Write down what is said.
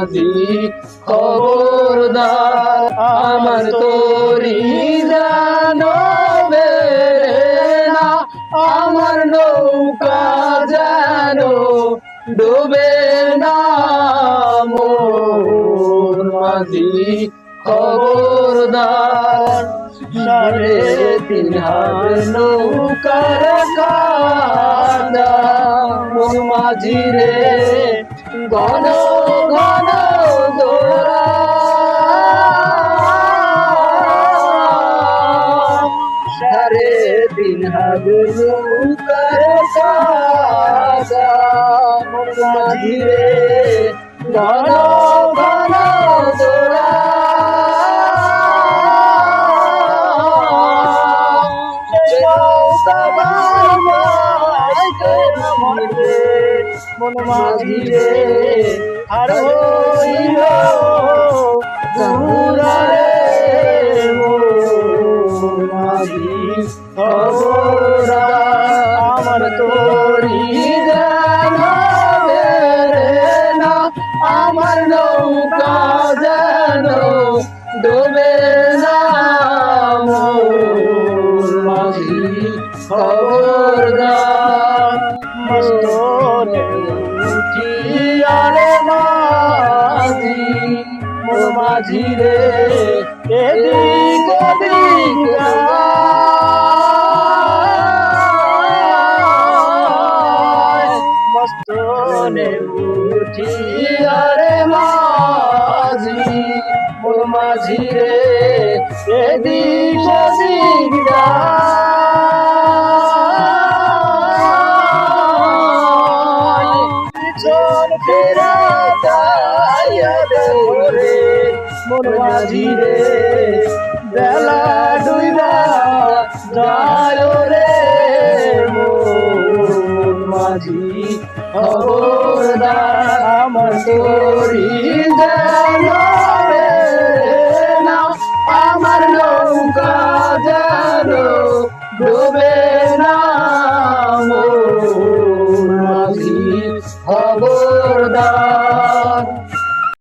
মাঝি খবরদার আমার তোরি জানো না আমার নৌকা জানো ডুবে না মোর মাঝি খবরদার। সাড়ে তিন নৌকার কাদা, মোর মাঝি রে ঘন ঘন দোরা সাড়ে তিন হাত নৌকার কাদা মোর মাঝি রে ঘন ঘন দোরা মন মাঝিরে আর হইল গুরারে মাঝি খবরা আমার তোরি জানাবে না আমার নৌকা যেন মাঝি রে এদিক ওদিক। মস্তনে উঠিয়ারে মাঝি মোর মাঝি রে, এদিক ওদিক যায়। পিছন ফেরা মোর মাঝিরে বেলা ডুইবা যায় মাঝি খবরদার আমার তোরি আমার নৌকা যেন ডুবে না মাঝি, খবরদার।